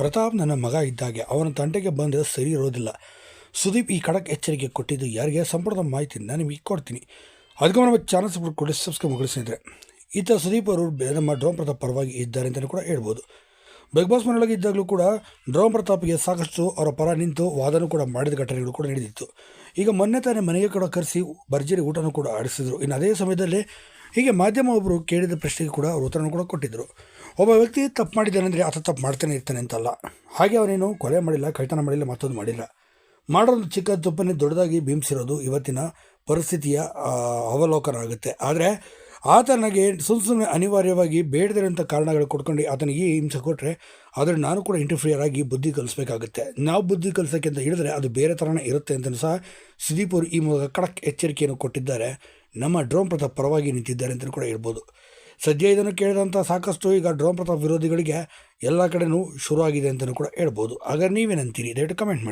ಪ್ರತಾಪ್ ನನ್ನ ಮಗ ಇದ್ದಾಗೆ, ಅವನ ತಂಟೆಗೆ ಬಂದರೆ ಸರಿ ಇರೋದಿಲ್ಲ. ಸುದೀಪ್ ಈ ಖಡಕ್ ಎಚ್ಚರಿಕೆ ಕೊಟ್ಟಿದ್ದು ಯಾರಿಗೆ? ಸಂಪೂರ್ಣ ಮಾಹಿತಿ ನಾನು ನಿಮಗೆ ಕೊಡ್ತೀನಿ ಅದಕ್ಕೆ ನಮ್ಮ ಚಾನಲ್ ಸಪೋರ್ಟ್ ಕೊಡಿ ಸಬ್ಸ್ಕ್ರೈಬ್ ಸ್ನೇಹಿತರೆ. ಈತ ಸುದೀಪ್ ಅವರು ನಮ್ಮ ಡ್ರೋಮ್ ಪ್ರತಾಪ್ ಪರವಾಗಿ ಇದ್ದಾರೆ ಅಂತಲೂ ಕೂಡ ಹೇಳ್ಬೋದು. ಬಿಗ್ ಬಾಸ್ ಮನೆಯೊಳಗೆ ಇದ್ದಾಗಲೂ ಕೂಡ ಡ್ರೋಮ್ ಪ್ರತಾಪ್ಗೆ ಸಾಕಷ್ಟು ಅವರ ಪರ ನಿಂತು ವಾದನೂ ಕೂಡ ಮಾಡಿದ ಘಟನೆಗಳು ಕೂಡ ನಡೆದಿತ್ತು. ಈಗ ಮೊನ್ನೆ ತಾನೇ ಮನೆಗೆ ಕೂಡ ಕರೆಸಿ ಭರ್ಜರಿ ಊಟನೂ ಕೂಡ ಆಡಿಸಿದ್ರು. ಇನ್ನು ಅದೇ ಸಮಯದಲ್ಲಿ ಹೀಗೆ ಮಾಧ್ಯಮ ಒಬ್ಬರು ಕೇಳಿದ ಪ್ರಶ್ನೆಗೆ ಕೂಡ ಅವರು ಉತ್ತರನೂ ಕೂಡ ಕೊಟ್ಟಿದ್ದರು ಒಬ್ಬ ವ್ಯಕ್ತಿ ತಪ್ಪು ಮಾಡಿದ್ದಾನೆ ಅಂದರೆ ಆತ ತಪ್ಪು ಮಾಡ್ತಾನೆ ಇರ್ತಾನೆ ಅಂತಲ್ಲ. ಹಾಗೆ ಅವನೇನು ಕೊಲೆ ಮಾಡಿಲ್ಲ ಕಳ್ತನ ಮಾಡಿಲ್ಲ, ಮತ್ತೊಂದು ಮಾಡಿಲ್ಲ. ಮಾಡೋದು ಚಿಕ್ಕ ತುಪ್ಪನೇ ದೊಡ್ಡದಾಗಿ ಬಿಂಬಿಸಿರೋದು ಇವತ್ತಿನ ಪರಿಸ್ಥಿತಿಯ ಅವಲೋಕನ ಆಗುತ್ತೆ ಆದರೆ ಆತನಿಗೆ ಸುಮ್ಮ ಸುಮ್ಮನೆ ಅನಿವಾರ್ಯವಾಗಿ ಬೇಡದಿರೋಂಥ ಕಾರಣಗಳು ಕೊಟ್ಕೊಂಡು ಆತನಿಗೆ ಈ ಹಿಂಸೆ ಕೊಟ್ಟರೆ ಆದರೆ ನಾನು ಕೂಡ ಇಂಟರ್ಫಿಯರ್ ಆಗಿ ಬುದ್ಧಿ ಕಲಿಸ್ಬೇಕಾಗುತ್ತೆ. ನಾವು ಬುದ್ಧಿ ಕಲಿಸೋಕ್ಕೆ ಅಂತ ಹೇಳಿದ್ರೆ ಅದು ಬೇರೆ ಥರನೇ ಇರುತ್ತೆ ಅಂತಲೂ ಸಹ ಸುದೀಪ್ ಈ ಮೂಲಕ ಕಡಕ್ ಎಚ್ಚರಿಕೆಯನ್ನು ಕೊಟ್ಟಿದ್ದಾರೆ. ನಮ್ಮ ಡ್ರೋನ್ ಪ್ರತಾಪ್ ಪರವಾಗಿ ನಿಂತಿದ್ದಾರೆ ಅಂತಲೂ ಕೂಡ ಹೇಳ್ಬೋದು. ಸದ್ಯ ಇದನ್ನು ಕೇಳಿದಂಥ ಸಾಕಷ್ಟು ಈಗ ಡ್ರೋನ್ ಪ್ರತಾಪ್ ವಿರೋಧಿಗಳಿಗೆ ಎಲ್ಲ ಕಡೆನೂ ಶುರುವಾಗಿದೆ ಅಂತಲೂ ಕೂಡ ಹೇಳ್ಬೋದು. ಆಗ ನೀವೇನಂತೀರಿ? ದಯವಿಟ್ಟು ಕಮೆಂಟ್ ಮಾಡಿ.